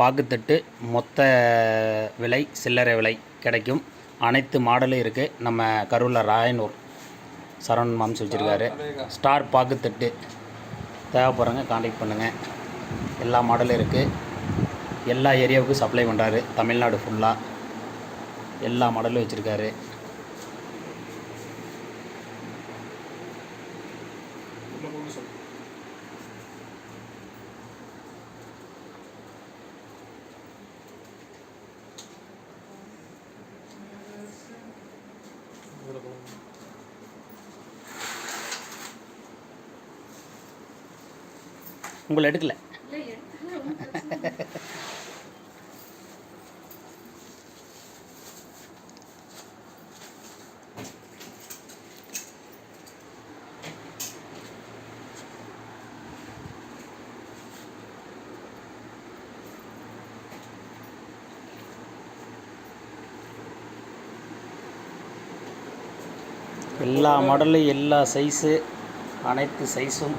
பாக்குத்தட்டு மொத்த விலை சில்லறை விலை கிடைக்கும். அனைத்து மாடலும் இருக்குது நம்ம கரூரில் ராயனூர் சரவண் மாம்ஸ் வச்சுருக்காரு ஸ்டார் பாக்குத்தட்டு. தேவைப்படுறவங்க காண்டாக்ட் பண்ணுங்கள் எல்லா மாடலும் இருக்குது எல்லா ஏரியாவுக்கும் சப்ளை பண்ணுறாரு தமிழ்நாடு ஃபுல்லாக எல்லா மாடலும் வச்சுருக்காரு. உங்களை எடுக்கலை. எல்லா மாடலும் எல்லா சைஸு அனைத்து சைஸும்